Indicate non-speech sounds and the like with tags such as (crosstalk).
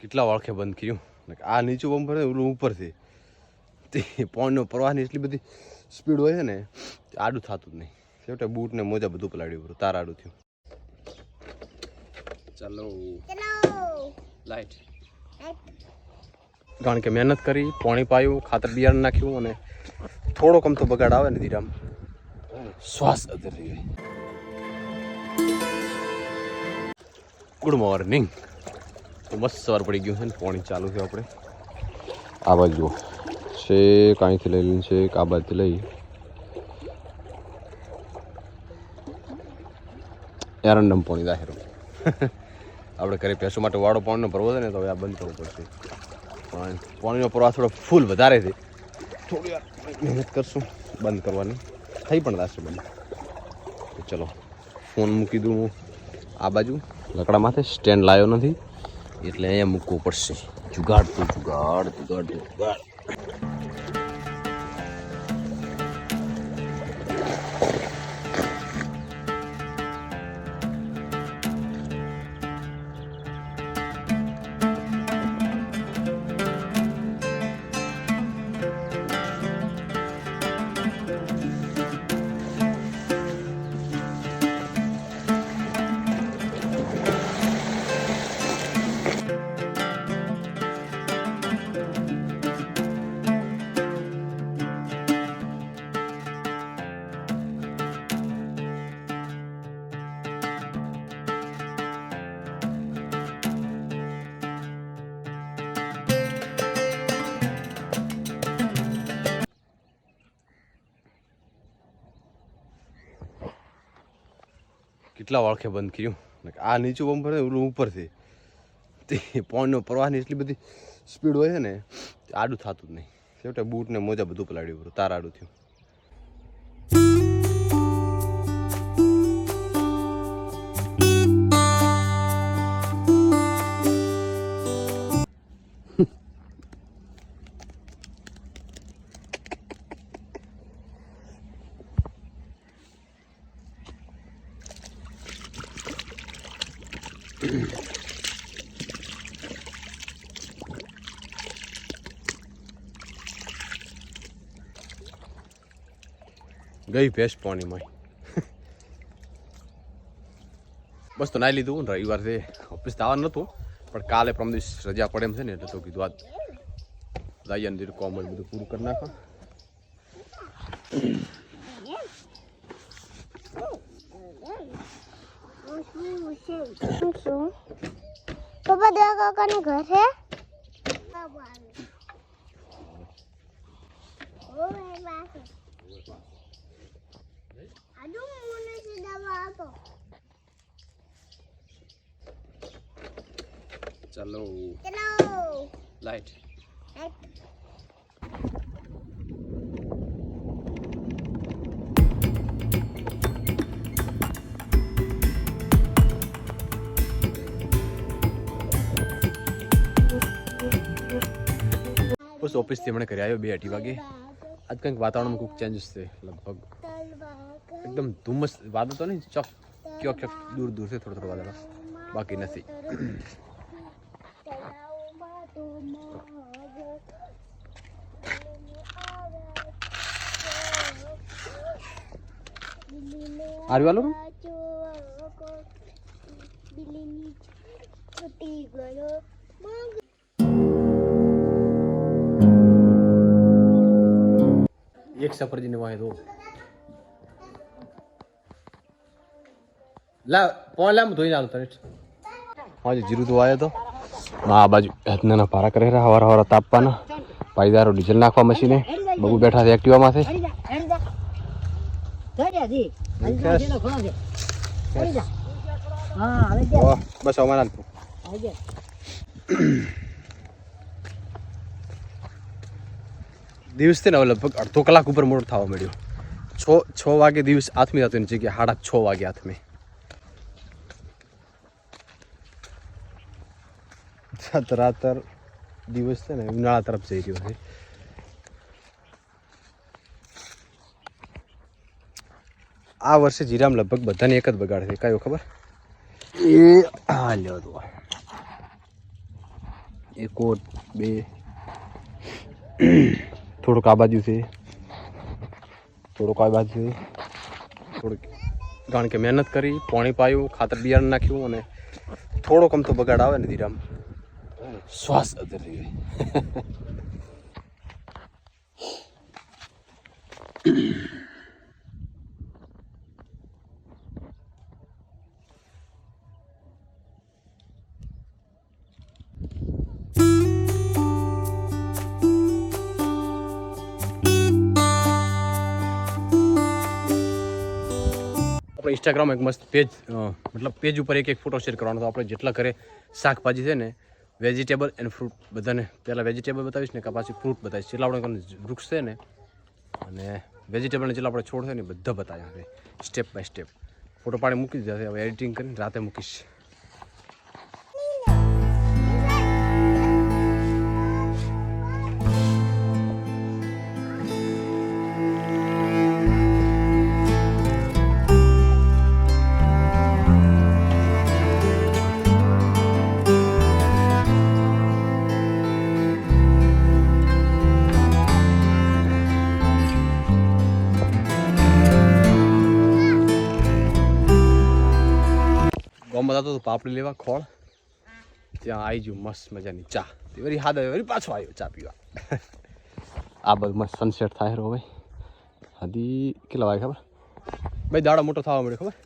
કેટલા વાળખે બંધ કર્યું? આ નીચું બમ્પર ઓલું ઉપરથી. તે પોણનો પ્રવાહની એટલી બધી સ્પીડ હોય છે ને આડું થતું જ નહીં. છેવટે બૂટ ને મોજા બધું પલાડ્યું પૂરું તાર આડું થયું. ચાલો. લાઈટ કારણ કે મહેનત કરી, પાણી પાયું, ખાતર બિયારણ નાખ્યું અને થોડોક આમ તો બગાડ આવે ને ધીરામ. શ્વાસ ગુડ મોર્નિંગ મસ્ત સવાર પડી ગયું છે ને પાણી ચાલુ છે આપણે. આ બાજુ છે છેક અહીંથી લઈ લઈને છેક આ બાજુથી લઈ. એરંડમ પાણી દાહેરો (laughs) આપણે ઘરે ભેંસો માટે વાળો પાણીનો ભરવો છે ને તો હવે આ બંધ કરવો પડશે. પણ પાણીનો પ્રવાહ થોડો ફૂલ વધારે છે. થોડી વાર મહેનત કરશું બંધ કરવાની. થઈ પણ જશે બંધ. તો ચલો ફોન મૂકી દઉં હું. આ બાજુ. લકડા માથે સ્ટેન્ડ લાવ્યો નથી. એટલે અહીંયા મૂકવું પડશે. જુગાડ તો જુગાડ જુગાડ તો જુગાડ. કેટલા વાળખે બંધ કર્યું. આ નીચું બમ્પર ઓલું ઉપરથી. તે પોણનો પ્રવાહની એટલી બધી સ્પીડ હોય છે ને આડું થતું જ નહીં. છેવટે બૂટ ને મોજા બધું પલાડ્યું તાર આડું થયું. ગઈ ભેંસ પાણીમાં. બસ તો નાઈ લીધું રવિવાર છે. ઓફિસ તો આવવાનું નહોતું, પણ કાલે પ્રમ દિવસ રજા પડે એમ છે ને, એટલે તો કીધું આજ દાયા ને કોમ બધું પૂરું કરી નાખો. પપ્પા દેવા કાકાનું ઘર છે ચાલો ચલો લાઈટ બસ ઓફિસથી હમણાં ઘરે આવ્યો બે અઢી વાગે. આજ કંઈક વાતાવરણમાં કંઈક ચેન્જીસ છે લગભગ. एकदम धुम्मस वादा तो नहीं चौक क्यों क्यों, दूर दूर से थोड़ा थोड़ा वादा था बाकी नसी। आर वालों एक सफ़र जी ने निभाए दो। લા, પોણ લામ ધોઈને આલો તરત આજે જીરું તો. આયો તો આ બાજુ હાથના પારા કરે રહ્યા હવારા હવારા તાપવાના. પાયદારો ડીઝલ નાખવા મશીને. બબુ બેઠા છે એક્ટિવામાંથી. બસ અમારા દિવસ છે ને લગભગ અડધો કલાક ઉપર મોડો થવા મળ્યો છ છ વાગે દિવસ આથમી હતો ને જગ્યા સાડા છ વાગે આથમી. રાતર દિવસ છે ને ઉનાળા તરફ જઈ રહ્યો છે. આ વર્ષે જીરામ લગભગ બધાને એક જ બગાડે છે. કયો ખબર? એ હા લ્યો તો. એકોટ બે. થોડુંક આ બાજુ છે. થોડુંક આ બાજુ છે. થોડુંક કારણ કે મહેનત કરી પાણી પાયું ખાતર બિયારણ નાખ્યું અને થોડોક આમ તો બગાડ આવે ને ધીરામ શ્વાસ અધરી રહી આપણે ઇન્સ્ટાગ્રામ એક મસ્ત પેજ મતલબ પેજ ઉપર એક એક ફોટો શેર કરવાનો તો આપણે જેટલા ઘરે શાકભાજી છે ને વેજીટેબલ એન્ડ ફ્રૂટ બધાને પહેલાં વેજીટેબલ બતાવીશ ને કે પાછી ફ્રૂટ બતાવીશ. જેટલા વૃક્ષ છે ને, અને વેજીટેબલને જેટલા આપણે છોડ છે ને બધા બતાવ્યા હવે સ્ટેપ બાય સ્ટેપ ફોટો પાડી મૂકી દીધા હવે એડિટિંગ કરીને રાતે મૂકીશ. ગામમાં જતો તો પાપડી લેવા, ખોળ. ત્યાં આવી ગયું મસ્ત મજાની ચા. તે વરી આવ્યો વળી પાછો આવ્યો ચા પીવા. આ બધું મસ્ત સનસેટ થાય રહ્યો ભાઈ હજી કેટલા વાગે ખબર? ભાઈ દાડો મોટો થવા મળ્યો ખબર?